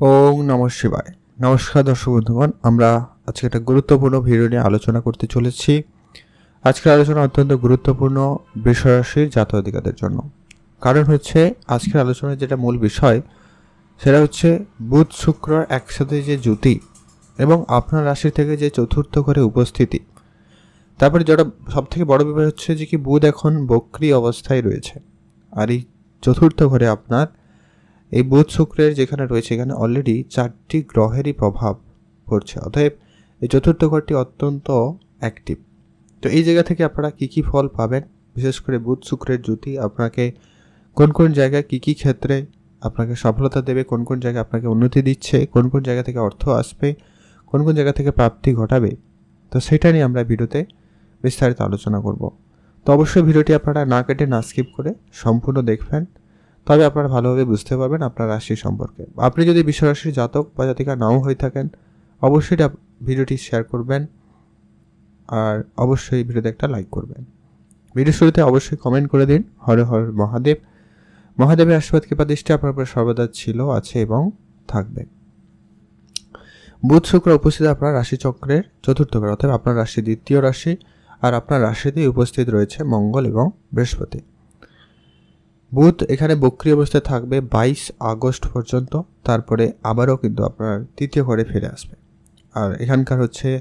ওং নম শিবায়। নমস্কার দর্শক বন্ধুগণ, আমরা আজকে একটা গুরুত্বপূর্ণ ভিডিও নিয়ে আলোচনা করতে চলেছি। আজকের আলোচনা অত্যন্ত গুরুত্বপূর্ণ বিষয়রাশির জাতকাদের জন্য। কারণ হচ্ছে, আজকের আলোচনার যেটা মূল বিষয়, সেটা হচ্ছে বুধ শুক্র একসাথে যে জুতি এবং আপনার রাশি থেকে যে চতুর্থ ঘরে উপস্থিতি। তারপরে যেটা সব থেকে বড় বিষয় হচ্ছে যে কি বুধ এখন বক্রি অবস্থায় রয়েছে। আর এই চতুর্থ ঘরে আপনার এই বুধ শুক্রের যেখানে রয়েছে, এখানে অলরেডি চারটি গ্রহেরই প্রভাব পড়ছে। অতএব এই চতুর্থ ঘরটি অত্যন্ত অ্যাক্টিভ তো এই জায়গা থেকে আপনারা কী কী ফল পাবেন? বিশেষ করে বুধ শুক্রের জ্যোতি, আপনাকে কোন কোন জায়গায় কী কী ক্ষেত্রে আপনাকে সফলতা দেবে, কোন কোন জায়গায় আপনাকে উন্নতি দিচ্ছে, কোন কোন জায়গা থেকে অর্থ আসবে, কোন কোন জায়গা থেকে প্রাপ্তি ঘটাবে, তো সেটা নিয়ে আমরা ভিডিওতে বিস্তারিত আলোচনা করব। তো অবশ্যই ভিডিওটি আপনারা না কেটে না স্কিপ করে সম্পূর্ণ দেখবেন। তবে আপনারা ভালোভাবে বুঝতে পারবেন আপনার রাশি সম্পর্কে। আপনি যদি বিশ্বরাশির জাতক বা জাতিকা নাও হয়ে থাকেন, অবশ্যই ভিডিওটি শেয়ার করবেন আর অবশ্যই ভিডিওতে একটা লাইক করবেন। ভিডিও শুরুতে অবশ্যই কমেন্ট করে দিন, হরে হর মহাদেব। মহাদেবের আশীর্বাদ, কৃপা, দৃষ্টি আপনার উপর সর্বদা ছিল, আছে এবং থাকবে। বুধ, শুক্র উপস্থিত আপনার রাশিচক্রের চতুর্থ ঘর অর্থাৎ আপনার রাশি দ্বিতীয় রাশি আর আপনার রাশিতেই উপস্থিত রয়েছে মঙ্গল এবং বৃহস্পতি। বুধ এখানে বক্রি অবস্থায় থাকবে বাইশ আগস্ট পর্যন্ত, তারপরে আবারও কিন্তু আপনার তৃতীয় ঘরে ফিরে আসবে। আর এখানকার হচ্ছে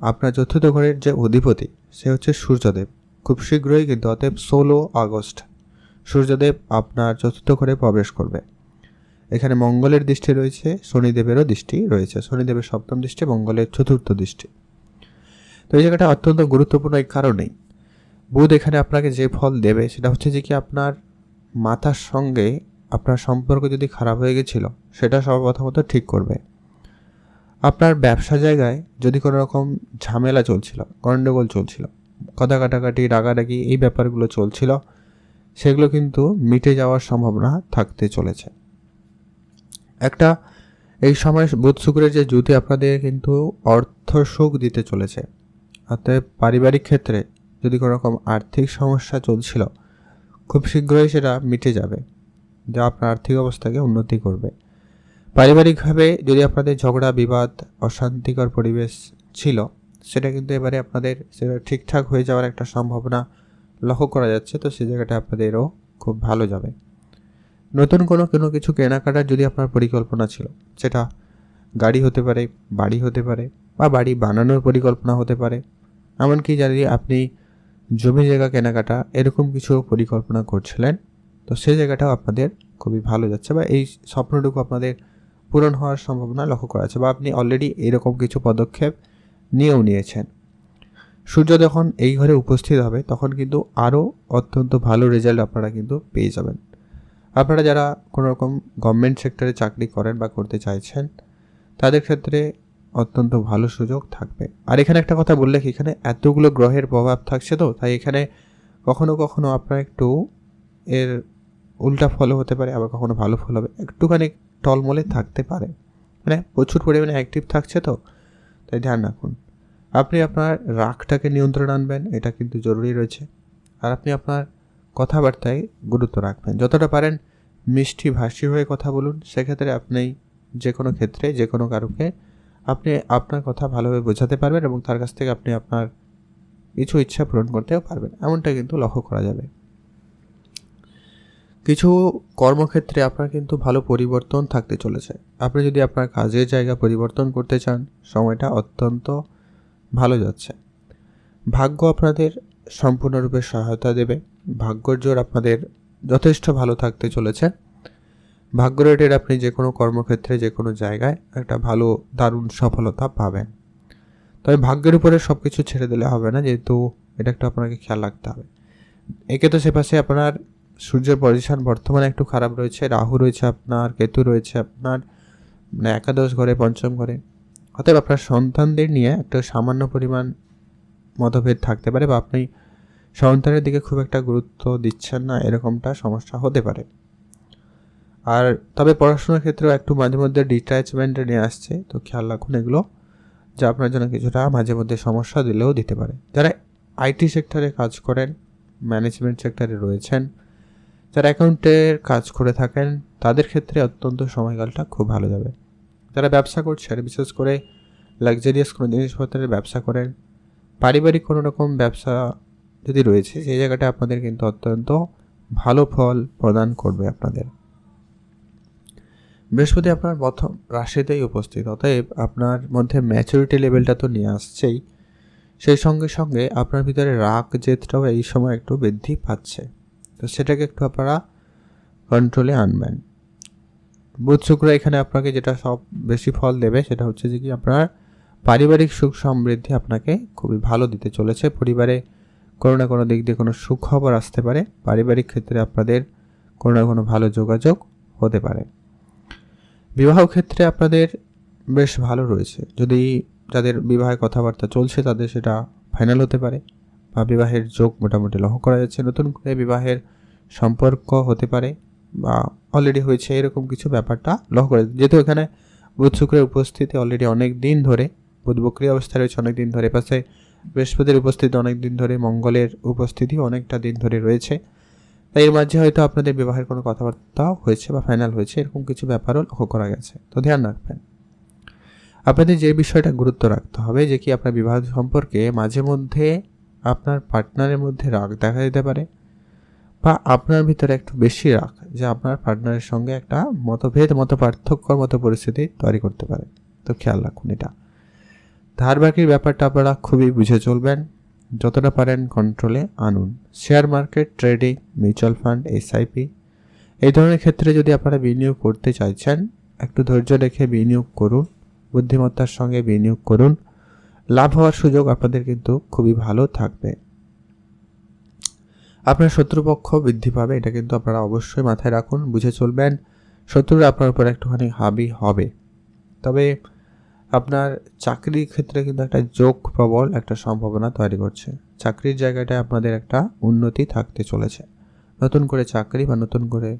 আপনার চতুর্থ ঘরের যে অধিপতি, সে হচ্ছে সূর্যদেব। খুব শীঘ্রই কিন্তু অতএব ষোলো আগস্ট সূর্যদেব আপনার চতুর্থ ঘরে প্রবেশ করবে। এখানে মঙ্গলের দৃষ্টি রয়েছে, শনিদেবেরও দৃষ্টি রয়েছে। শনিদেবের সপ্তম দৃষ্টি, মঙ্গলের চতুর্থ দৃষ্টি। তো এই জায়গাটা অত্যন্ত গুরুত্বপূর্ণ, এই কারণেই। বুধ এখানে আপনাকে যে ফল দেবে, সেটা হচ্ছে যে কি আপনার মাতার সঙ্গে আপনার সম্পর্ক যদি খারাপ হয়ে গেছিল, সেটা সর্বপ্রথমত ঠিক করবে। আপনার ব্যবসা জায়গায় যদি কোনো রকম ঝামেলা চলছিল গণ্ডগোল চলছিল, কথা কাটাকাটি, রাগারাগি এই ব্যাপারগুলো চলছিল, সেগুলো কিন্তু মিটে যাওয়ার সম্ভাবনা থাকতে চলেছে। একটা এই সময় বুধ শুক্রের যে জ্যোতি আপনাদের কিন্তু অর্থ সুখ দিতে চলেছে, অতএব পারিবারিক ক্ষেত্রে যদি কোনো রকম আর্থিক সমস্যা চলছিল খুব শীঘ্রই সেটা মিটে যাবে, যা আপনার আর্থিক অবস্থাকে উন্নতি করবে। পারিবারিকভাবে যদি আপনাদের ঝগড়া, বিবাদ, অশান্তিকর পরিবেশ ছিল, সেটা কিন্তু এবারে আপনাদের সেটা ঠিকঠাক হয়ে যাওয়ার একটা সম্ভাবনা লক্ষ্য করা যাচ্ছে, তো সেই জায়গাটা আপনাদেরও খুব ভালো যাবে। নতুন কোনো কোনো কিছু কেনাকাটার যদি আপনার পরিকল্পনা ছিল, সেটা গাড়ি হতে পারে, বাড়ি হতে পারে, বা বাড়ি বানানোর পরিকল্পনা হতে পারে, এমনকি যদি আপনি জমি জায়গা কেনাকাটা এরকম কিছু পরিকল্পনা করছিলেন। তো সেই জায়গাটাও আপনাদের খুবই ভালো যাচ্ছে বা এই স্বপ্নটুকু আপনাদের পূরণ হওয়ার সম্ভাবনা লক্ষ্য করা যাচ্ছে বা আপনি অলরেডি এরকম কিছু পদক্ষেপ নিয়েও নিয়েছেন। সূর্য যখন এই ঘরে উপস্থিত হবে, তখন কিন্তু আরও অত্যন্ত ভালো রেজাল্ট আপনারা কিন্তু পেয়ে যাবেন। আপনারা যারা কোনো রকম গভর্নমেন্ট সেক্টরে চাকরি করেন বা করতে চাইছেন, তাদের ক্ষেত্রে অত্যন্ত ভালো সুযোগ থাকবে। আর এখানে একটা কথা বললে এখানে এতগুলো গ্রহের প্রভাব থাকছে তো, তাই এখানে কখনো কখনো আপনার একটু এর উল্টা ফলও হতে পারে, আবার কখনো ভালো ফল হবে। একটুখানি টলমলে থাকতে পারে। মানে প্রচুর পরিমাণে অ্যাক্টিভ থাকছে তো, তাই ধ্যান রাখুন। আপনি আপনার রাগটাকে নিয়ন্ত্রণ আনবেন, এটা কিন্তু জরুরি রয়েছে। আর আপনি আপনার কথাবার্তায় গুরুত্ব রাখবেন। যতটা পারেন মিষ্টি ভাষী হয়ে কথা বলুন। সেক্ষেত্রে আপনি যে কোনো ক্ষেত্রে যে কোনো কারুকে আপনি আপনার কথা ভালোভাবে বোঝাতে পারবেন এবং তার কাছ থেকে আপনি আপনার কিছু ইচ্ছা পূরণ করতেও পারবেন। এমনটা কিন্তু লক্ষ্য করা যাবে। কিছু কর্মক্ষেত্রে আপনার কিন্তু ভালো পরিবর্তন থাকতে চলেছে। আপনি যদি আপনার কাজের জায়গা পরিবর্তন করতে চান, সময়টা অত্যন্ত ভালো যাচ্ছে। ভাগ্য আপনাদের সম্পূর্ণরূপে সহায়তা দেবে। ভাগ্যর জোর আপনাদের যথেষ্ট ভালো থাকতে চলেছে। ভাগ্য রেটের আপনি যে কোনো কর্মক্ষেত্রে, যে কোনো জায়গায় একটা ভালো, দারুণ সফলতা পাবেন। তবে ভাগ্যের উপরে সব কিছু ছেড়ে দিলে হবে না, যেহেতু এটা একটু আপনাকে খেয়াল রাখতে হবে। একে তো সে পাশে আপনার সূর্যের পজিশন বর্তমানে একটু খারাপ রয়েছে, রাহু রয়েছে আপনার, কেতু রয়েছে আপনার মানে একাদশ ঘরে, পঞ্চম ঘরে। অতএব আপনার সন্তানদের নিয়ে একটা সামান্য পরিমাণ মতভেদ থাকতে পারে বা আপনি সন্তানের দিকে খুব একটা গুরুত্ব দিচ্ছেন না, এরকমটা সমস্যা হতে পারে। আর তবে পড়াশোনার ক্ষেত্রেও একটু মাঝে মধ্যে ডিট্যাচমেন্টে নিয়ে আসছে, তো খেয়াল রাখুন এগুলো, যা আপনার জন্য কিছুটা মাঝে মধ্যে সমস্যা দিলেও দিতে পারে। যারা আইটি সেক্টরে কাজ করেন ম্যানেজমেন্ট সেক্টরে রয়েছেন, যারা অ্যাকাউন্টের কাজ করে থাকেন, তাদের ক্ষেত্রে অত্যন্ত সময়কালটা খুব ভালো যাবে। যারা ব্যবসা করছেন, বিশেষ করে লাক্সারিয়াস কোনো জিনিসপত্রের ব্যবসা করেন, পারিবারিক কোনো রকম ব্যবসা যদি রয়েছে, সেই জায়গাটা আপনাদের কিন্তু অত্যন্ত ভালো ফল প্রদান করবে আপনাদের। বৃহস্পতি আপনার প্রথম রাশিতেই উপস্থিত, অতএব আপনার মধ্যে ম্যাচুরিটি লেভেলটা তো নিয়ে আসছেই। সেই সঙ্গে সঙ্গে আপনার ভিতরে রাগ, জেদটাও এই সময় একটু বৃদ্ধি পাচ্ছে। তো সেটাকে একটু আপনারা কন্ট্রোলে আনবেন। বুধ শুক্র এখানে আপনাকে যেটা সব বেশি ফল দেবে, সেটা হচ্ছে যে কি আপনার পারিবারিক সুখ সমৃদ্ধি আপনাকে খুবই ভালো দিতে চলেছে। পরিবারে কোনো না কোনো দিক দিয়ে কোনো সুখবর আসতে পারে। পারিবারিক ক্ষেত্রে আপনাদের কোনো না কোনো ভালো যোগাযোগ হতে পারে। বিবাহ ক্ষেত্রে আপনাদের বেশ ভালো রয়েছে। যদি যাদের বিবাহের কথাবার্তা চলছে, তাদের সেটা ফাইনাল হতে পারে বা বিবাহের যোগ মোটামুটি লক্ষ্য করা যাচ্ছে। নতুন করে বিবাহের সম্পর্ক হতে পারে বা অলরেডি হয়েছে, এরকম কিছু ব্যাপারটা লক্ষ্য করে যেহেতু এখানে বুধ শুক্রের উপস্থিতি অলরেডি অনেক দিন ধরে, বুধ বক্রিয় অবস্থায় রয়েছে অনেক দিন ধরে পাশে বৃহস্পতির উপস্থিতি অনেক দিন ধরে, মঙ্গলের উপস্থিতি অনেকটা দিন ধরে রয়েছে। তাই এর মাঝে হয়তো আপনাদের বিবাহের কোনো কথাবার্তা হয়েছে বা ফাইনাল হয়েছে, এরকম কিছু ব্যাপারও লক্ষ্য করা গেছে। তো ধ্যান রাখবেন। আপনাদের যে বিষয়টা গুরুত্ব রাখতে হবে, যে কি আপনার বিবাহ সম্পর্কে মাঝে মধ্যে আপনার পার্টনারের মধ্যে রাগ দেখা দিতে পারে বা আপনার ভিতরে একটু বেশি রাগ, যে আপনার পার্টনারের সঙ্গে একটা মতভেদ মত পার্থক্যর মতো পরিস্থিতি তৈরি করতে পারে। তো খেয়াল রাখুন এটা। ধার বাকির ব্যাপারটা আপনারা খুবই বুঝে চলবেন। যতটা পারেন কন্ট্রোলে আনুন। Share market trading mutual fund SIP এই ধরনের ক্ষেত্রে যদি আপনারা বিনিয়োগ করতে চাইছেন, একটু ধৈর্য রেখে বিনিয়োগ করুন, বুদ্ধিমত্তার সঙ্গে বিনিয়োগ করুন। লাভ হওয়ার সুযোগ আপনাদের কিন্তু খুবই ভালো থাকবে। আপনার শত্রুপক্ষ বৃদ্ধি পাবে, এটা কিন্তু আপনারা অবশ্যই মাথায় রাখুন, বুঝে চলবেন, শত্রুরা আপনার উপর একটুখানি হাবি হবে। তবে আপনার চাকরির ক্ষেত্রে কিন্তু একটা যোগ প্রবল একটা সম্ভাবনা তৈরি করছে। চাকরির জায়গাটায় আপনাদের একটা উন্নতি থাকতে চলেছে। নতুন করে চাকরি বা নতুন করে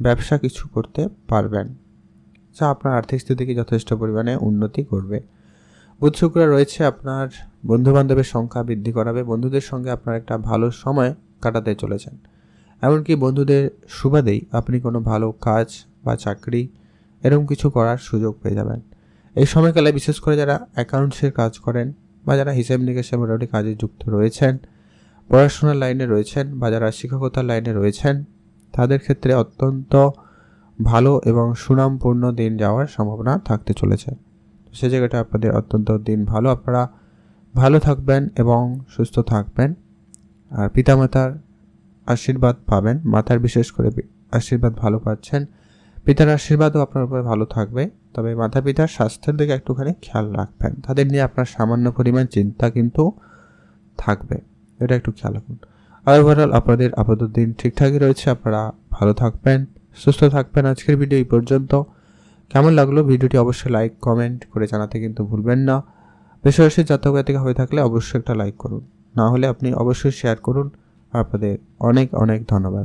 ব্যবসা কিছু করতে পারবেন। যা আপনার আর্থিক স্থিতিকে যথেষ্ট পরিমাণে উন্নতি করবে। বুধ শুক্র রয়েছে আপনার বন্ধু বান্ধবের সংখ্যা বৃদ্ধি করাবে। বন্ধুদের সঙ্গে আপনার একটা ভালো সময় কাটাতে চলেছেন। এমনকি বন্ধুদের সুবাদেই আপনি কোনো ভালো কাজ বা চাকরি এরকম কিছু করার সুযোগ পেয়ে যাবেন। এই সময়কালে বিশেষ করে যারা অ্যাকাউন্টসের কাজ করেন বা যারা হিসেব নিকেশে মোটামুটি কাজে যুক্ত রয়েছেন, পড়াশোনার লাইনে রয়েছেন বা যারা শিক্ষকতার লাইনে রয়েছেন, তাদের ক্ষেত্রে অত্যন্ত ভালো এবং সুনামপূর্ণ দিন যাওয়ার সম্ভাবনা থাকতে চলেছে। সে জায়গাটা আপনাদের অত্যন্ত দিন ভালো। আপনারা ভালো থাকবেন এবং সুস্থ থাকবেন। আর পিতামাতার আশীর্বাদ পাবেন। মাতার বিশেষ করে আশীর্বাদ ভালো পাচ্ছেন। পিতার আশীর্বাদও আপনার উপরে ভালো থাকবে, তবে মাতা পিতার স্বাস্থ্যের দিকে একটুখানি খেয়াল রাখবেন। তাদের নিয়ে আপনার সামান্য পরিমাণ চিন্তা কিন্তু থাকবে, এটা একটু খেয়াল রাখুন। আর ওভারঅল আপনাদের আপাতত দিন ঠিকঠাকই রয়েছে, আপনারা ভালো থাকবেন, সুস্থ থাকবেন আজকের ভিডিও এই পর্যন্ত। কেমন লাগল ভিডিওটি অবশ্যই লাইক কমেন্ট করে জানাতে কিন্তু ভুলবেন না। বেশি জাতক জাতিকা হয়ে থাকলে অবশ্যই একটা লাইক করুন। না হলে আপনি অবশ্যই শেয়ার করুন। আপনাদের অনেক অনেক ধন্যবাদ।